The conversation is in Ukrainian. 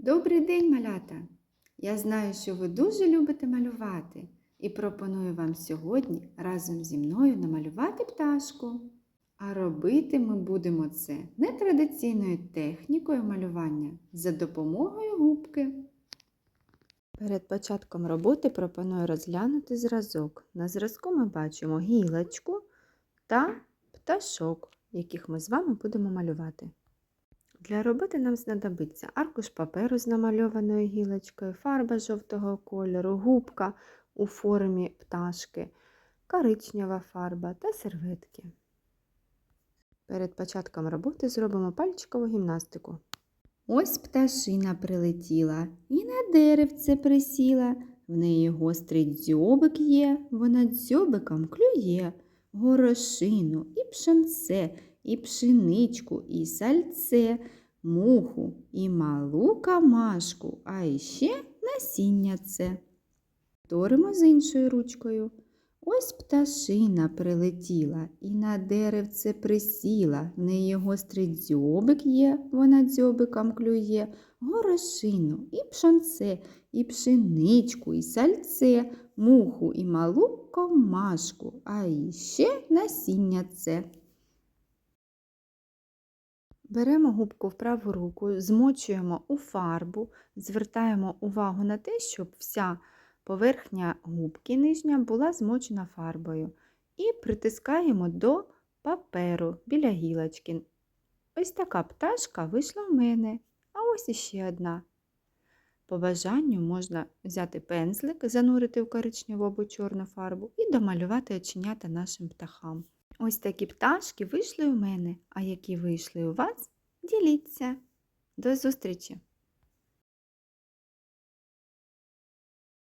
Добрий день, малята! Я знаю, що ви дуже любите малювати, і пропоную вам сьогодні разом зі мною намалювати пташку. А робити ми будемо це нетрадиційною технікою малювання за допомогою губки. Перед початком роботи пропоную розглянути зразок. На зразку ми бачимо гілочку та пташок, яких ми з вами будемо малювати. Для роботи нам знадобиться аркуш паперу з намальованою гілочкою, фарба жовтого кольору, губка у формі пташки, коричнева фарба та серветки. Перед початком роботи зробимо пальчикову гімнастику. Ось пташина прилетіла і на деревце присіла. В неї гострий дзьобик є, вона дзьобиком клює горошину і пшенце, і пшеничку, і сальце, муху, і малу камашку, а іще насіння це. Повторимо з іншою ручкою. Ось пташина прилетіла і на деревце присіла. В неї гострий дзьобик є, вона дзьобиком клює, горошину, і пшонце, і пшеничку, і сальце, муху, і малу комашку, а іще насіння це. Беремо губку в праву руку, змочуємо у фарбу, звертаємо увагу на те, щоб вся поверхня губки нижня була змочена фарбою. І притискаємо до паперу біля гілочки. Ось така пташка вийшла в мене, а ось іще одна. По бажанню можна взяти пензлик, занурити в коричневу або чорну фарбу і домалювати оченята нашим птахам. Ось такі пташки вийшли у мене, а які вийшли у вас, діліться. До зустрічі!